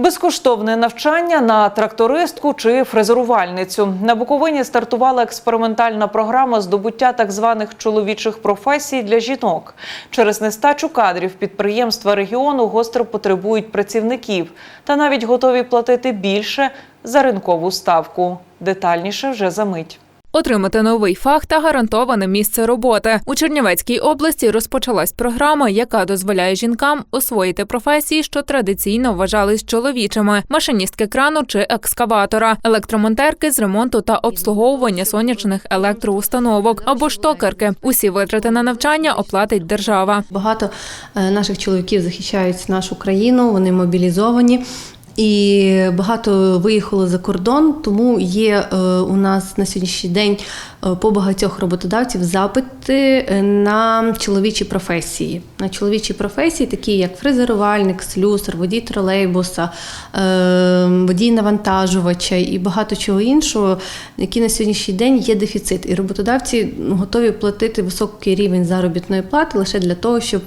Безкоштовне навчання на трактористку чи фрезерувальницю. На Буковині стартувала експериментальна програма здобуття так званих чоловічих професій для жінок. Через нестачу кадрів підприємства регіону гостро потребують працівників та навіть готові платити більше за ринкову ставку. Детальніше вже за мить. Отримати новий фах та гарантоване місце роботи у Чернівецькій області розпочалась програма, яка дозволяє жінкам освоїти професії, що традиційно вважались чоловічими: машиністки крану чи екскаватора, електромонтерки з ремонту та обслуговування сонячних електроустановок або ж токарки. Усі витрати на навчання оплатить держава. Багато е, наших чоловіків захищають нашу країну, вони мобілізовані. І багато виїхало за кордон, тому є е, у нас на сьогоднішній день е, по багатьох роботодавців запити е, на чоловічі професії. На чоловічі професії, такі як фрезерувальник, слюсар, водій тролейбуса, водій навантажувача і багато чого іншого, які на сьогоднішній день є дефіцит. І роботодавці готові платити високий рівень заробітної плати лише для того, щоб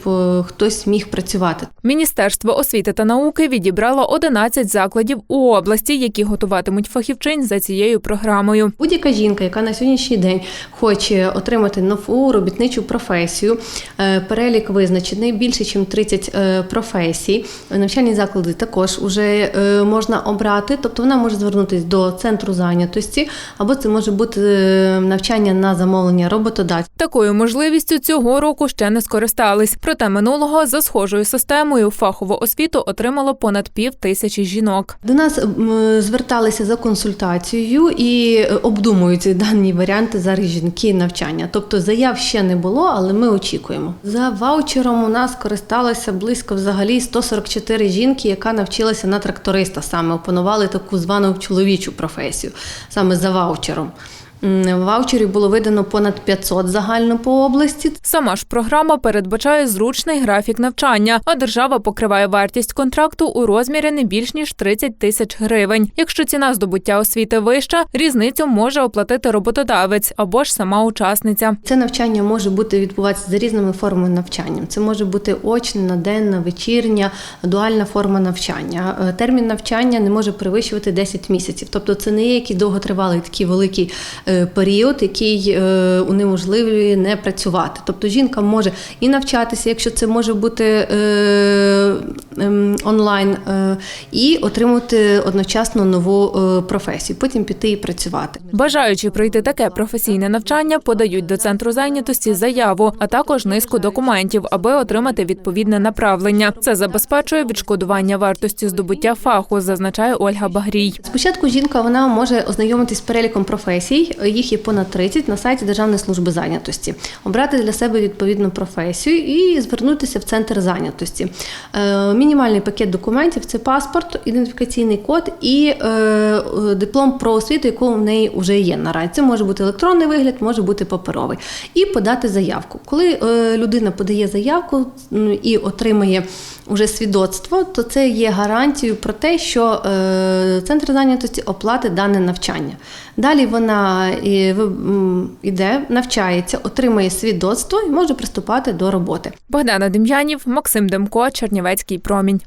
хтось міг працювати. Міністерство освіти та науки відібрало 11 закладів у області, які готуватимуть фахівчинь за цією програмою. Будь-яка жінка, яка на сьогоднішній день хоче отримати нову робітничу професію, е, перелік визначений більше, ніж 30 е, професій. Навчальні заклади також вже можна обрати, тобто вона може звернутися до центру зайнятості, або це може бути е, навчання на замовлення роботодавця. Такою можливістю цього року ще не скористались. Проте минулого за схожою системою фахову освіту отримало понад пів тисячі жінок. До нас зверталися за консультацією і е, обдумують дані варіанти зараз жінки навчання. Тобто заяв ще не було, але ми очікуємо. За ваучером у нас користалося близько взагалі 144 жінки, яка навчилася на тракториста. Саме опанували таку звану чоловічу професію, саме за ваучером. Ваучерів було видано понад 500 загально по області. Сама ж програма передбачає зручний графік навчання, а держава покриває вартість контракту у розмірі не більш ніж 30 тисяч гривень. Якщо ціна здобуття освіти вища, різницю може оплатити роботодавець або ж сама учасниця. Це навчання може бути відбуватися за різними формами навчання. Це може бути очна, наденна, вечірня, дуальна форма навчання. Е, Термін навчання не може перевищувати 10 місяців. Тобто це не є якийсь довготривалий такий великий е, період, який е, унеможливлює не працювати. Тобто жінка може і навчатися, якщо це може бути е, ем, онлайн, е, і отримати одночасно нову е, професію, потім піти і працювати. Бажаючи пройти таке професійне навчання, подають до центру зайнятості заяву, а також низку документів, аби отримати відповідне направлення. Це забезпечує відшкодування вартості здобуття фаху, зазначає Ольга Багрій. Спочатку жінка вона може ознайомитись з переліком професій. Їх є понад 30 на сайті Державної служби зайнятості, обрати для себе відповідну професію і звернутися в центр зайнятості. Е, Мінімальний пакет документів це паспорт, ідентифікаційний код і е, е, диплом про освіту, якого в неї вже є наразі. Це може бути електронний вигляд, може бути паперовий. І подати заявку. Коли людина подає заявку і отримає уже свідоцтво, то це є гарантією про те, що центр зайнятості оплатить дане навчання. Далі вона і, іде, навчається, отримує свідоцтво і може приступати до роботи. Богдана Дем'янів, Максим Демко, Чернівецький промінь.